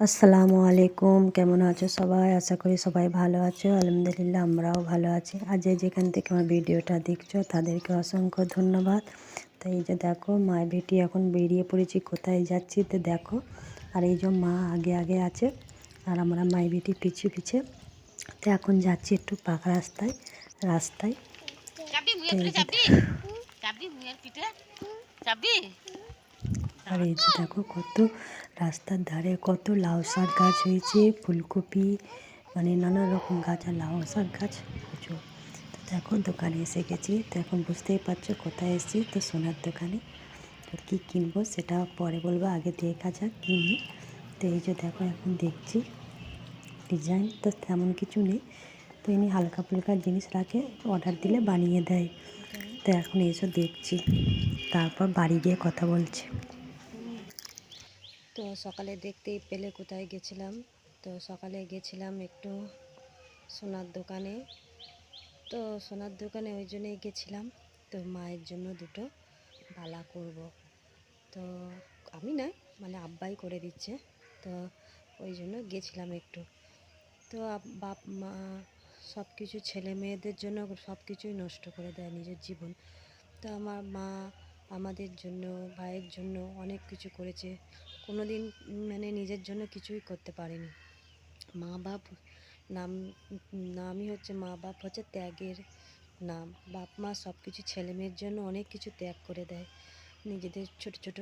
আসসালামু আলাইকুম। কেমন আছো সবাই? আশা করি সবাই ভালো আছো। আলহামদুলিল্লাহ আমরাও ভালো আছি। আজ এই যেখান থেকে আমার ভিডিওটা দেখছ তাদেরকে অসংখ্য ধন্যবাদ। তো এই যে দেখো মা বেটি এখন বেরিয়ে পড়েছি কোথায় যাচ্ছি তো দেখো। আর এই যে মা আগে আগে আছে আর আমরা মাই বেটি পিছু পিছে। তো এখন যাচ্ছি একটু পাকা রাস্তায় রাস্তায়। আর এই যে দেখো কত রাস্তার ধারে কত লাউ শাক গাছ হয়েছে, ফুলকপি মানে নানা রকম গাছ আর লাউ শাক গাছ প্রচুর। তো দেখো দোকানে এসে গেছি, তো এখন বুঝতেই পারছ কোথায় এসেছি, তো সোনার দোকানে। তো কী কিনবো সেটা পরে বলব, আগে দেখা যাক কিনি। তো এই যে দেখো এখন দেখছি ডিজাইন, তো তেমন কিছু নেই। তো এমনি হালকা ফুলকা জিনিস রাখে, অর্ডার দিলে বানিয়ে দেয়। তো এখন এইসব দেখছি, তারপর বাড়ি গিয়ে কথা বলছি। তো সকালে দেখতেই পেলে কোথায় গেছিলাম। তো সকালে গেছিলাম একটু সোনার দোকানে। তো সোনার দোকানে ওই জন্যই গেছিলাম। তো মায়ের জন্য দুটো বালা করব। তো আমি না মানে আব্বাই করে দিচ্ছে। তো ওই জন্য গেছিলাম একটু। তো বাপ, মা সব কিছু ছেলে মেয়েদের জন্য সব কিছুই নষ্ট করে দেয় নিজের জীবন। তো আমার মা আমাদের জন্য, ভাইয়ের জন্য অনেক কিছু করেছে। কোনো দিন মানে নিজের জন্য কিছুই করতে পারেনি। মা বাপ নাম, নামই হচ্ছে মা বাপ হচ্ছে ত্যাগের নাম। বাপ মা সব কিছু ছেলে মেয়ের জন্য অনেক কিছু ত্যাগ করে দেয়। নিজেদের ছোট ছোট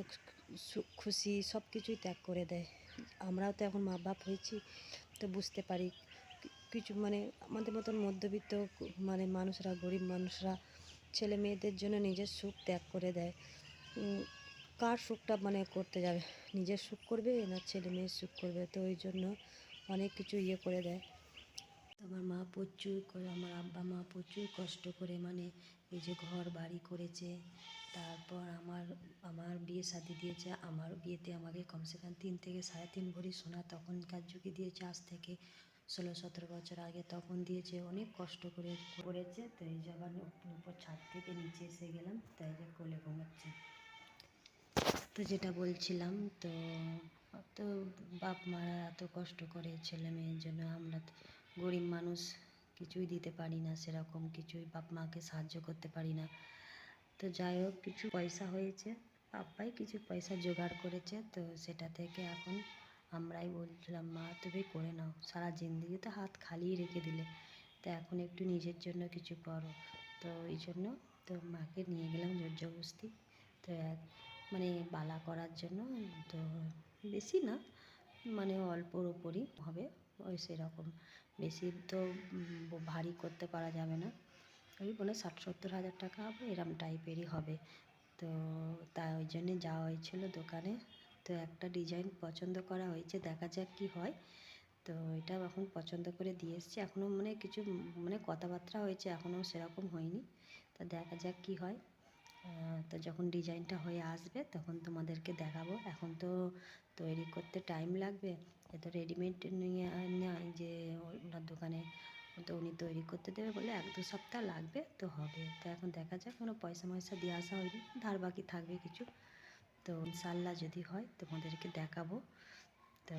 খুশি সব কিছুই ত্যাগ করে দেয়। আমরাও তো এখন মা বাপ হয়েছি তো বুঝতে পারি। কিছু মানে আমাদের মতন মধ্যবিত্ত মানে মানুষরা, গরিব মানুষরা ছেলে মেয়েদের জন্য নিজের সুখ ত্যাগ করে দেয়। কার সুখটা মানে করতে যাবে? নিজের সুখ করবে না ছেলে মেয়ের সুখ করবে? তো ওই জন্য অনেক কিছু ইয়ে করে দেয়। আমার মা প্রচুর করে আমার আব্বা মা প্রচুর কষ্ট করে মানে এই যে ঘর বাড়ি করেছে। তারপর আমার আমার বিয়ে শাদি দিয়েছে। আমার বিয়েতে আমাকে কমসে কম তিন থেকে সাড়ে তিন ভরি সোনা তখনকার যুগে দিয়েছে। আজ থেকে ষোলো, সতেরো বছর আগে তখন দিয়েছে অনেক কষ্ট করে করেছে তো এই আবার উপর ছাদ থেকে নিচে এসে গেলাম, তাই যে কোলে ঘুমাচ্ছে। তো যেটা বলছিলাম, তো তো বাপ মারা এত কষ্ট করে ছেলে মেয়ের জন্য আমরা গরিব মানুষ, কিছুই দিতে পারি না সেরকম, কিছুই বাপ মাকে সাহায্য করতে পারি না। তো যাই হোক, কিছু পয়সা হয়েছে পাপ্পাই কিছু পয়সা জোগাড় করেছে, তো সেটা থেকে এখন আমরাই বলছিলাম, মা, তুমি করে নাও। সারা জিন্দগি তো হাত খালি রেখে দিলে। তো এখন একটু নিজের জন্য কিছু করো। তো এই জন্য তো মাকে নিয়ে গেলাম জোর জবরদস্তি তো এক মানে বালা করার জন্য তো বেশি না মানে অল্পর ওপরই হবে, ওই সেরকম। বেশি তো ভারী করতে পারা যাবে না। ওই মানে ষাট সত্তর হাজার টাকা হবে, এরম টাইপেরই হবে। তো তা ওই জন্যে যাওয়া হয়েছিল দোকানে। তো একটা ডিজাইন পছন্দ করা হয়েছে, দেখা যাক কি হয়। তো এটা এখন পছন্দ করে দিয়ে এসছি। এখনও মানে কিছু মানে কথাবার্তা হয়েছে এখনও সেরকম হয়নি। তা দেখা যাক কি হয়। তো যখন ডিজাইনটা হয়ে আসবে, তখন তোমাদেরকে দেখাবো। এখন তো তৈরি করতে টাইম লাগবে। এ তো রেডিমেড নিয়ে, নেয় যে ওনার দোকানে তো উনি তৈরি করতে দেবে বলে এক দু সপ্তাহ লাগবে, তো হবে। তো এখন দেখা যাক, কোনো পয়সা ময়সা দিয়ে আসা হয়নি। ধার বাকি থাকবে কিছু। তো ইনশাল্লাহ যদি হয় তোমাদেরকে দেখাবো। তো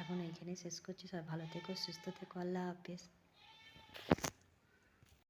এখন এইখানেই শেষ করছি। সবাই ভালো থেকো, সুস্থ থেকো। আল্লাহ হাফেজ।